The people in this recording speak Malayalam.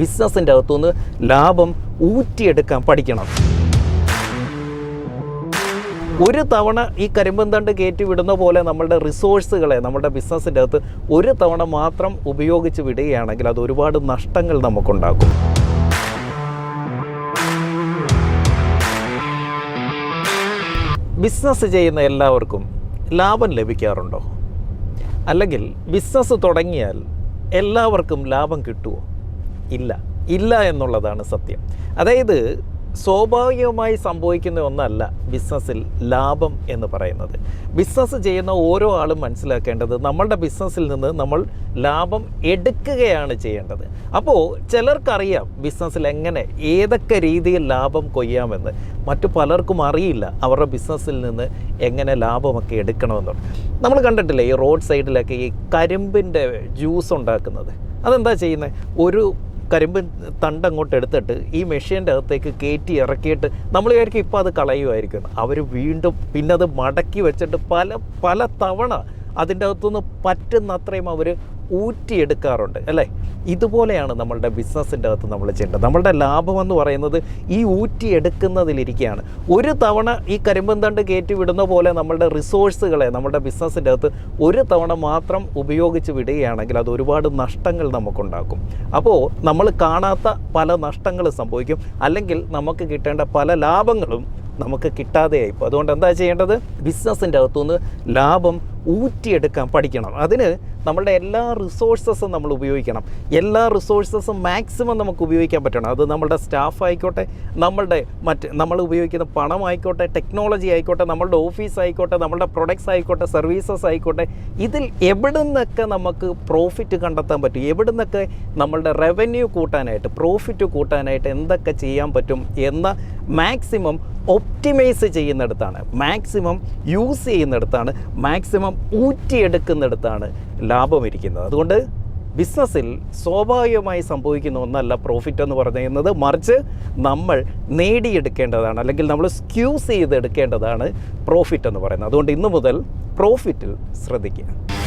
ബിസിനസ്സിന്റെ അകത്തുനിന്ന് ലാഭം ഊറ്റിയെടുക്കാൻ പഠിക്കണം. ഒരു തവണ ഈ കരിമ്പന്തണ്ട് കയറ്റി വിടുന്ന പോലെ നമ്മളുടെ റിസോഴ്സുകളെ നമ്മുടെ ബിസിനസ്സിന്റെ അകത്ത് ഒരു തവണ മാത്രം ഉപയോഗിച്ച് വിടുകയാണെങ്കിൽ അത് ഒരുപാട് നഷ്ടങ്ങൾ നമുക്കുണ്ടാക്കും. ബിസിനസ് ചെയ്യുന്ന എല്ലാവർക്കും ലാഭം ലഭിക്കാറുണ്ടോ? അല്ലെങ്കിൽ ബിസിനസ് തുടങ്ങിയാൽ എല്ലാവർക്കും ലാഭം കിട്ടുമോ ഇല്ല. ഇല്ല എന്നുള്ളതാണ് സത്യം. അതായത് സ്വാഭാവികമായി സംഭവിക്കുന്ന ഒന്നല്ല ബിസിനസ്സിൽ ലാഭം എന്ന് പറയുന്നത്. ബിസിനസ് ചെയ്യുന്ന ഓരോ ആളും മനസ്സിലാക്കേണ്ടത് നമ്മളുടെ ബിസിനസ്സിൽ നിന്ന് നമ്മൾ ലാഭം എടുക്കുകയാണ് ചെയ്യേണ്ടത്. അപ്പോൾ ചിലർക്കറിയാം ബിസിനസ്സിൽ എങ്ങനെ ഏതൊക്കെ രീതിയിൽ ലാഭം കൊയ്യാമെന്ന്. മറ്റു പലർക്കും അറിയില്ല അവരുടെ ബിസിനസ്സിൽ നിന്ന് എങ്ങനെ ലാഭമൊക്കെ എടുക്കണമെന്നുണ്ട് നമ്മൾ കണ്ടിട്ടില്ലേ ഈ റോഡ് സൈഡിലൊക്കെ ഈ കരിമ്പിന്റെ ജ്യൂസ് ഉണ്ടാക്കുന്നത്. അതെന്താ ചെയ്യുന്നത്? ഒരു കരിമ്പ് തണ്ട് അങ്ങോട്ട് എടുത്തിട്ട് ഈ മെഷീന്റെ അകത്തേക്ക് കയറ്റി ഇറക്കിയിട്ട് നമ്മൾ വിചാരിക്കും ഇപ്പോൾ അത് കളയുമായിരിക്കും. അവർ വീണ്ടും പിന്നെ അത് മടക്കി വെച്ചിട്ട് പല പല തവണ അതിന്റെ അകത്തുനിന്ന് പറ്റുന്നത്രയും അവർ ഊറ്റിയെടുക്കാറുണ്ട് അല്ലേ? ഇതുപോലെയാണ് നമ്മളുടെ ബിസിനസ്സിന്റെ അകത്ത് നമ്മൾ ചെയ്യേണ്ടത്. നമ്മളുടെ ലാഭം എന്ന് പറയുന്നത് ഈ ഊറ്റിയെടുക്കുന്നതിലിരിക്കുകയാണ് ഒരു തവണ ഈ കരിമ്പന്തണ്ട് കയറ്റി വിടുന്ന പോലെ നമ്മളുടെ റിസോഴ്സുകളെ നമ്മുടെ ബിസിനസ്സിന്റെ അകത്ത് ഒരു തവണ മാത്രം ഉപയോഗിച്ച് വിടുകയാണെങ്കിൽ അത് ഒരുപാട് നഷ്ടങ്ങൾ നമുക്കുണ്ടാക്കും. അപ്പോൾ നമ്മൾ കാണാത്ത പല നഷ്ടങ്ങൾ സംഭവിക്കും. അല്ലെങ്കിൽ നമുക്ക് കിട്ടേണ്ട പല ലാഭങ്ങളും നമുക്ക് കിട്ടാതെയായി അതുകൊണ്ട് എന്താ ചെയ്യേണ്ടത്? ബിസിനസ്സിന്റെ അകത്തുനിന്ന് ലാഭം ഊറ്റിയെടുക്കാൻ പഠിക്കണം. അതിന് നമ്മളുടെ എല്ലാ റിസോഴ്സസും നമ്മൾ ഉപയോഗിക്കണം. എല്ലാ റിസോഴ്സസും മാക്സിമം നമുക്ക് ഉപയോഗിക്കാൻ പറ്റണം. അത് നമ്മളുടെ സ്റ്റാഫ് ആയിക്കോട്ടെ നമ്മളുടെ മറ്റ് നമ്മൾ ഉപയോഗിക്കുന്ന പണമായിക്കോട്ടെ ടെക്നോളജി ആയിക്കോട്ടെ നമ്മളുടെ ഓഫീസ് ആയിക്കോട്ടെ നമ്മളുടെ പ്രൊഡക്ട്സ് ആയിക്കോട്ടെ സർവീസസ് ആയിക്കോട്ടെ ഇതിൽ എവിടെ നിന്നൊക്കെ നമുക്ക് പ്രോഫിറ്റ് കണ്ടെത്താൻ പറ്റും? എവിടെ നിന്നൊക്കെ നമ്മളുടെ റവന്യൂ കൂട്ടാനായിട്ട് പ്രോഫിറ്റ് കൂട്ടാനായിട്ട് എന്തൊക്കെ ചെയ്യാൻ പറ്റും എന്ന മാക്സിമം ഒപ്റ്റിമൈസ് ചെയ്യുന്നിടത്താണ്. മാക്സിമം യൂസ് ചെയ്യുന്നിടത്താണ്. മാക്സിമം ഊറ്റിയെടുക്കുന്നിടത്താണ്. ലാഭം ഇരിക്കുന്നത് അതുകൊണ്ട് ബിസിനസ്സിൽ സ്വാഭാവികമായി സംഭവിക്കുന്ന ഒന്നല്ല പ്രോഫിറ്റ് എന്ന് പറയുന്നത്. മറിച്ച് നമ്മൾ നേടിയെടുക്കേണ്ടതാണ് അല്ലെങ്കിൽ നമ്മൾ സ്ക്യൂസ് ചെയ്തെടുക്കേണ്ടതാണ് പ്രോഫിറ്റ് എന്ന് പറയുന്നത്. അതുകൊണ്ട് ഇന്നു മുതൽ പ്രോഫിറ്റിൽ ശ്രദ്ധിക്കുക.